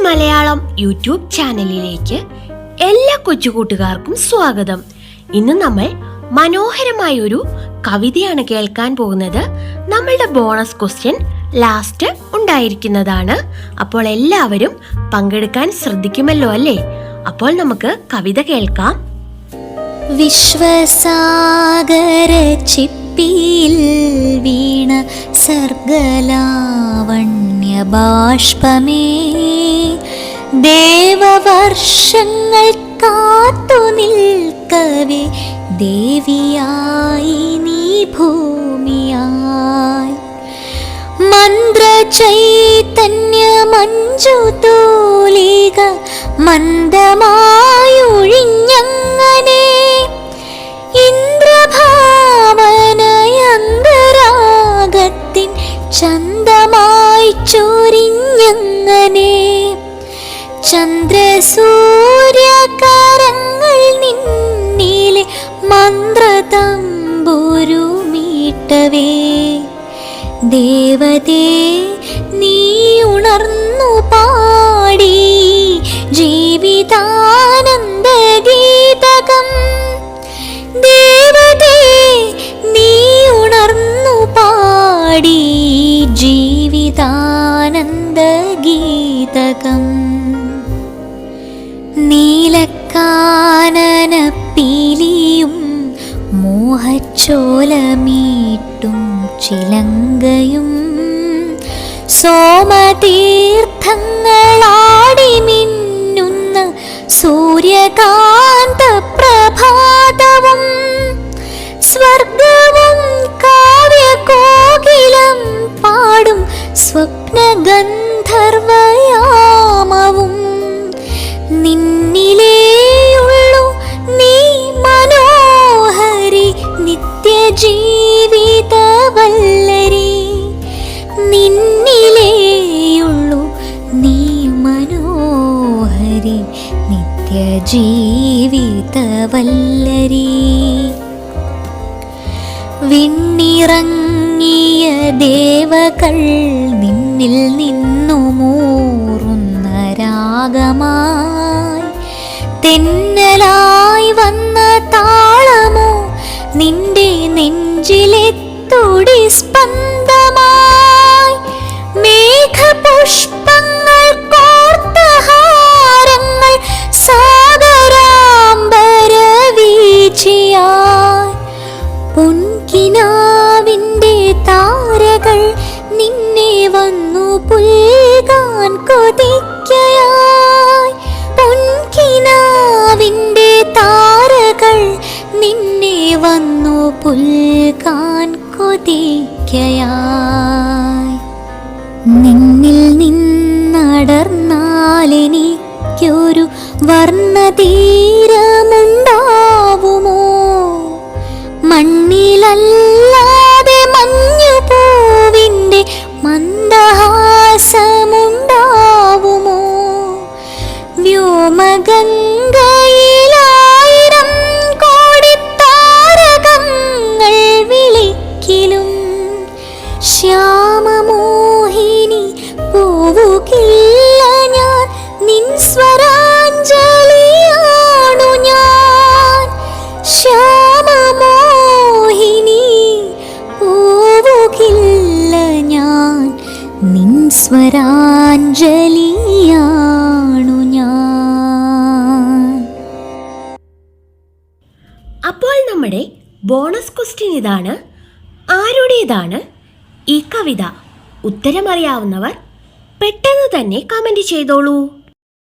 Malayalam YouTube ചാനലിലേക്ക് എല്ലാ കൊച്ചുകൂട്ടുകാർക്കും സ്വാഗതം. ഇന്ന് നമ്മൾ മനോഹരമായ ഒരു കവിതയാണ് കേൾക്കാൻ പോകുന്നത്. നമ്മളുടെ ബോണസ് ക്വസ്റ്റ്യൻ ലാസ്റ്റ് ഉണ്ടായിരിക്കുന്നതാണ്. അപ്പോൾ എല്ലാവരും പങ്കെടുക്കാൻ ശ്രദ്ധിക്കുമല്ലോ അല്ലേ? അപ്പോൾ നമുക്ക് കവിത കേൾക്കാം. വിശ്വസാഗര ചിപ്പിയിൽ വീണ സർഗലാവണ്യ ബാഷ്പമേ ദേവവർഷങ്ങൾ കാത്തു നിൽക്കവേ ദേവിയായി നീ ഭൂമിയായി. മന്ത്രചൈതന്യ മഞ്ജു തൂലിക മന്ദമായൊഴിഞ്ഞങ്ങനെ ഇന്ദ്രഭാവനയന്തരാഗത്തിൻ ചന്തമായി ചൊരിഞ്ഞങ്ങനെ. ചന്ദ്രസൂര്യകരങ്ങൾ നിന്നിലെ മന്ത്രതമ്പുരു മീട്ടവേ ദേവതേ നീ ഉണർന്നു പാടി ജീവിതാനന്ദ ഗീതകം ദേവതേ നീ ഉണർന്നു പാടി ഗീതകം നീലക്കാനന പീലിയും മോഹച്ചോലമീട്ടും ചിലങ്കയും. സോമതീർത്ഥങ്ങളാടി മിന്നുന്ന സൂര്യകാന്ത പ്രഭാതവും നിത്യജീവിതവല്ലരി നിന്നിലേയുള്ളു നീ മനോഹരി നിത്യജീവിതവല്ലരി. വിണ്ണിറങ്ങിയ ദേവകൾ നിന്നിൽ നിന്നു മൂറുന്ന രാഗമായി തെന്നലായി വന്ന താളമോ തുടി സ്പന്ദമായി മേഘപുഷ്പങ്ങൾ കോർത്തഹാരങ്ങൾ സാഗരാംബര വീചിയായി പൊൻകിനാവിന്റെ താരകൾ നിന്നെ വന്നു പുൽകാൻ കൊതിക്കയായി പൊൻകിനാവിന്റെ താരകൾ നിന്നെ വന്നു പുൽകാൻ നിന്നിൽ നിന്നടർന്നാലെനിക്കൊരു വർണതീരമുണ്ടാവുമോ നിൻ സ്വരാഞ്ജലിയാണു ഞാൻ. അപ്പോൾ നമ്മുടെ ബോണസ് ക്വസ്റ്റ്യൻ ഇതാണ്. ആരുടേതാണ്? ഈ കവിത ഉത്തരമറിയാവുന്നവർ പെട്ടെന്ന് തന്നെ കമന്റ് ചെയ്തോളൂ.